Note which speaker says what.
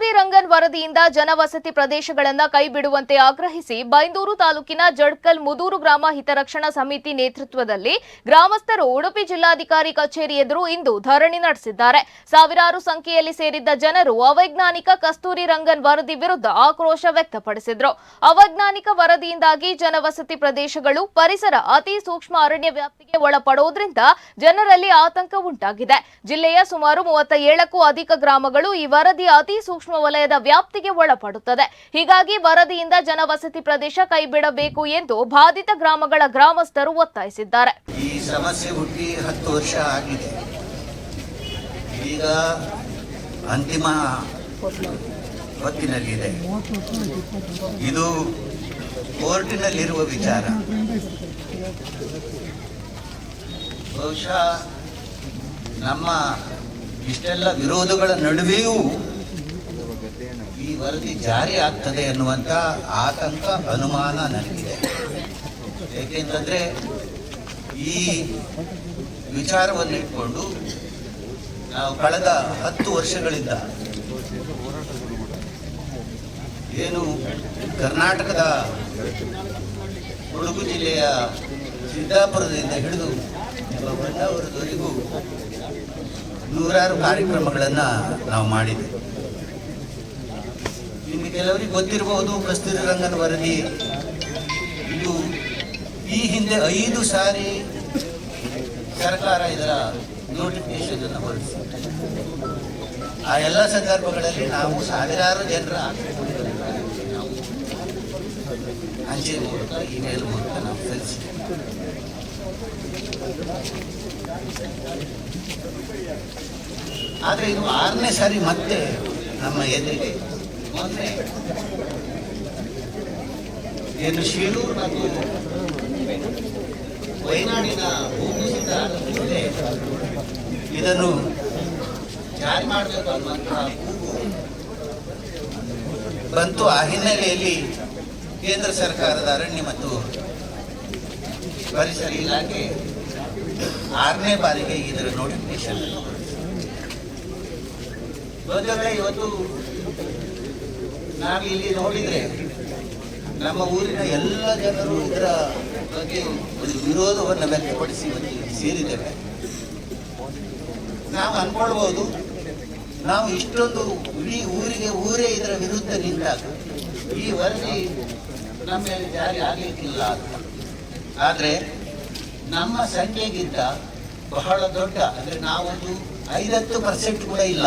Speaker 1: ಕಸ್ತೂರಿ ರಂಗನ್ ವರದಿಯಿಂದ ಜನವಸತಿ ಪ್ರದೇಶಗಳನ್ನು ಕೈಬಿಡುವಂತೆ ಆಗ್ರಹಿಸಿ ಬೈಂದೂರು ತಾಲೂಕಿನ ಜಡ್ಕಲ್ ಮುದೂರು ಗ್ರಾಮ ಹಿತರಕ್ಷಣಾ ಸಮಿತಿ ನೇತೃತ್ವದಲ್ಲಿ ಗ್ರಾಮಸ್ಥರು ಉಡುಪಿ ಜಿಲ್ಲಾಧಿಕಾರಿ ಕಚೇರಿ ಎದುರು ಇಂದು ಧರಣಿ ನಡೆಸಿದ್ದಾರೆ. ಸಾವಿರಾರು ಸಂಖ್ಯೆಯಲ್ಲಿ ಸೇರಿದ್ದ ಜನರು ಅವೈಜ್ಞಾನಿಕ ಕಸ್ತೂರಿ ರಂಗನ್ ವರದಿ ವಿರುದ್ಧ ಆಕ್ರೋಶ ವ್ಯಕ್ತಪಡಿಸಿದ್ರು. ಅವೈಜ್ಞಾನಿಕ ವರದಿಯಿಂದಾಗಿ ಜನವಸತಿ ಪ್ರದೇಶಗಳು ಪರಿಸರ ಅತಿ ಸೂಕ್ಷ್ಮ ಅರಣ್ಯ ವ್ಯಾಪ್ತಿಗೆ ಒಳಪಡುವುದರಿಂದ ಜನರಲ್ಲಿ ಆತಂಕ ಉಂಟಾಗಿದೆ. ಜಿಲ್ಲೆಯ ಸುಮಾರು ಮೂವತ್ತ ಏಳಕ್ಕೂ ಅಧಿಕ ಗ್ರಾಮಗಳು ಈ ವರದಿ ಅತಿ ಸೂಕ್ಷ್ಮ ವಲಯದ ವ್ಯಾಪ್ತಿಗೆ ಒಳಪಡುತ್ತದೆ. ಹೀಗಾಗಿ ವರದಿಯಿಂದ ಜನವಸತಿ ಪ್ರದೇಶ ಕೈಬಿಡಬೇಕು ಎಂದು ಬಾಧಿತ ಗ್ರಾಮಗಳ ಗ್ರಾಮಸ್ಥರು ಒತ್ತಾಯಿಸಿದ್ದಾರೆ.
Speaker 2: ಈ ಸಮಸ್ಯೆ ಹುಟ್ಟಿ ಹತ್ತು ವರ್ಷ ಆಗಿದೆ. ಈಗ ಅಂತಿಮ ಹೊತ್ತಿನಲ್ಲಿದೆ. ಇದು ಕೋರ್ಟಿನಲ್ಲಿರುವ ವಿಚಾರ. ಬಹುಶಃ ನಮ್ಮ ಇಷ್ಟೆಲ್ಲ ವಿರೋಧಗಳ ನಡುವೆಯೂ ವರದಿ ಜಾರಿ ಆಗ್ತದೆ ಅನ್ನುವಂಥ ಆತಂಕ, ಅನುಮಾನ ನನಗಿದೆ. ಏಕೆಂತಂದರೆ ಈ ವಿಚಾರವನ್ನು ಇಟ್ಕೊಂಡು ನಾವು ಕಳೆದ ಹತ್ತು ವರ್ಷಗಳಿಂದ ಏನು ಕರ್ನಾಟಕದ ಕೊಡಗು ಜಿಲ್ಲೆಯ ಸಿದ್ದಾಪುರದಿಂದ ಹಿಡಿದು ಹೊನ್ನಾವರದವರೆಗೂ ನೂರಾರು ಕಾರ್ಯಕ್ರಮಗಳನ್ನು ನಾವು ಮಾಡಿದ್ದೇವೆ ನಿಮಗೆ ಕೆಲವರಿಗೆ ಗೊತ್ತಿರಬಹುದು ಕಸ್ತೂರಿ ರಂಗನ ವರದಿ. ಇದು ಈ ಹಿಂದೆ ಐದು ಸಾರಿ ಸರ್ಕಾರ ಇದರ ನೋಟಿಫಿಕೇಶನ್ ಅನ್ನು ಹೊರಡಿಸಿದೆ ಆ ಎಲ್ಲ ಸಂದರ್ಭಗಳಲ್ಲಿ ನಾವು ಸಾವಿರಾರು ಜನರ ಅಂಚೆ ಮೂಲಕ ಇಮೇಲ್ ಮೂಲಕ ನಾವು ಸಲ್ಲಿಸಿದ್ದೇವೆ. ಆದರೆ ಇದು ಆರನೇ ಸಾರಿ ಮತ್ತೆ ನಮ್ಮ ಎದುರಿಗೆ ಏನು ಶೀಲೂರು ಮತ್ತು ವಯನಾಡಿನ ಭೂಮಿಸಿದ ಮುಂದೆ ಇದನ್ನು ಜಾರಿ ಮಾಡಬೇಕು ಅನ್ನುವಂತಹ ಬಂತು. ಆ ಹಿನ್ನೆಲೆಯಲ್ಲಿ ಕೇಂದ್ರ ಸರ್ಕಾರದ ಅರಣ್ಯ ಮತ್ತು ಪರಿಸರ ಇಲಾಖೆ ಆರನೇ ಬಾರಿಗೆ ಇದರ ನೋಟಿಫಿಕೇಶನ್ ಇವತ್ತು ನಾವು ಇಲ್ಲಿ ನೋಡಿದ್ರೆ ನಮ್ಮ ಊರಿನ ಎಲ್ಲ ಜನರು ಇದರ ಬಗ್ಗೆ ಒಂದು ವಿರೋಧವನ್ನು ವ್ಯಕ್ತಪಡಿಸಿ ಸೇರಿದ್ದೇವೆ ನಾವು ಅನ್ಕೊಳ್ಬಹುದು ನಾವು ಇಷ್ಟೊಂದು ಇಡೀ ಊರಿಗೆ, ಊರೇ ಇದರ ವಿರುದ್ಧ ನಿಂತಾಗ ಈ ವರದಿ ನಮ್ಮ ಜಾರಿ ಆಗಲಿಕ್ಕಿಲ್ಲ. ಅಂತ ಆದರೆ ನಮ್ಮ ಸಂಖ್ಯೆಗಿಂತ ಬಹಳ ದೊಡ್ಡ, ಅಂದರೆ ನಾವೊಂದು ಐದತ್ತು ಪರ್ಸೆಂಟ್ ಕೂಡ ಇಲ್ಲ.